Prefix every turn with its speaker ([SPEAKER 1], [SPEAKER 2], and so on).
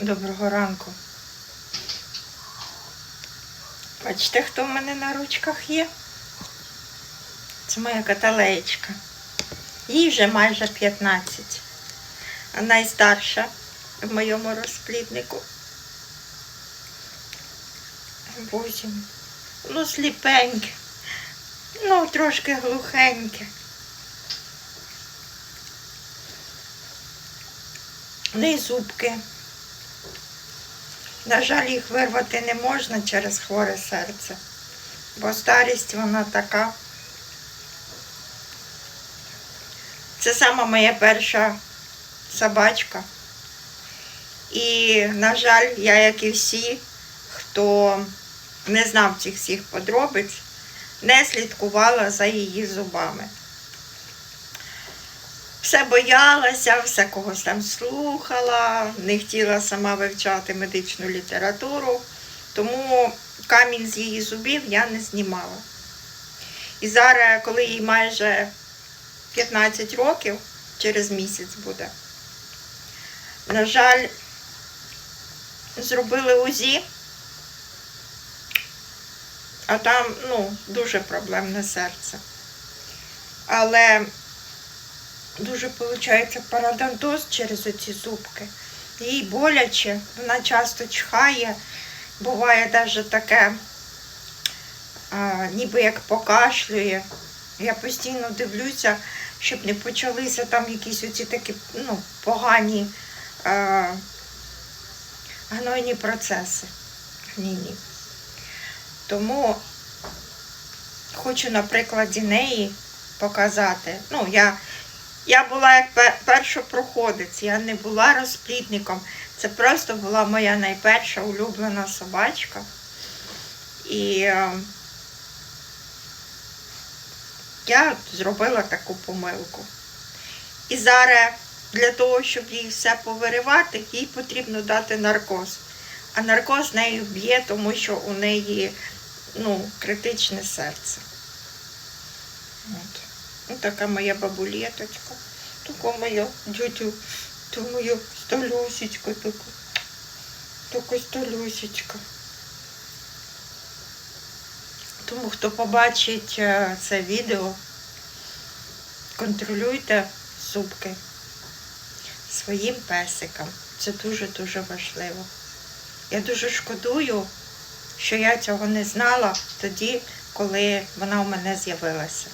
[SPEAKER 1] Доброго ранку. Бачите, хто в мене на ручках є? Це моя каталеєчка. Їй вже майже 15. Найстарша в моєму розпліднику. Боже, ну сліпеньке, ну трошки глухеньке. В неї зубки. На жаль, їх вирвати не можна через хворе серце, бо старість вона така. Це сама моя перша собачка. І, на жаль, я, як і всі, хто не знав цих всіх подробиць, не слідкувала за її зубами. Все боялася, все когось там слухала, не хотіла сама вивчати медичну літературу, тому камінь з її зубів я не знімала. І зараз, коли їй майже 15 років, через місяць буде, на жаль, зробили УЗІ, а там ну, дуже проблемне серце. Але дуже виходить парадонтоз через оці зубки. Їй боляче, вона часто чхає, буває навіть таке, ніби як покашлює. Я постійно дивлюся, щоб не почалися там якісь оці такі ну, погані а, гнойні процеси. Гнійні. Тому хочу на прикладі неї показати. Ну, я я була як першопроходець, я не була розплідником. Це просто була моя найперша улюблена собачка. І е, я зробила таку помилку. І зараз для того, щоб їй все повиривати, їй потрібно дати наркоз. А наркоз нею б'є, тому що у неї ну, критичне серце. От. Ну, така моя бабулеточка, така моя дядю, то моя столюсечка така, така столюсечка. Тому хто побачить е, це відео, контролюйте зубки своїм песикам. Це дуже-дуже важливо. Я дуже шкодую, що я цього не знала тоді, коли вона у мене з'явилася.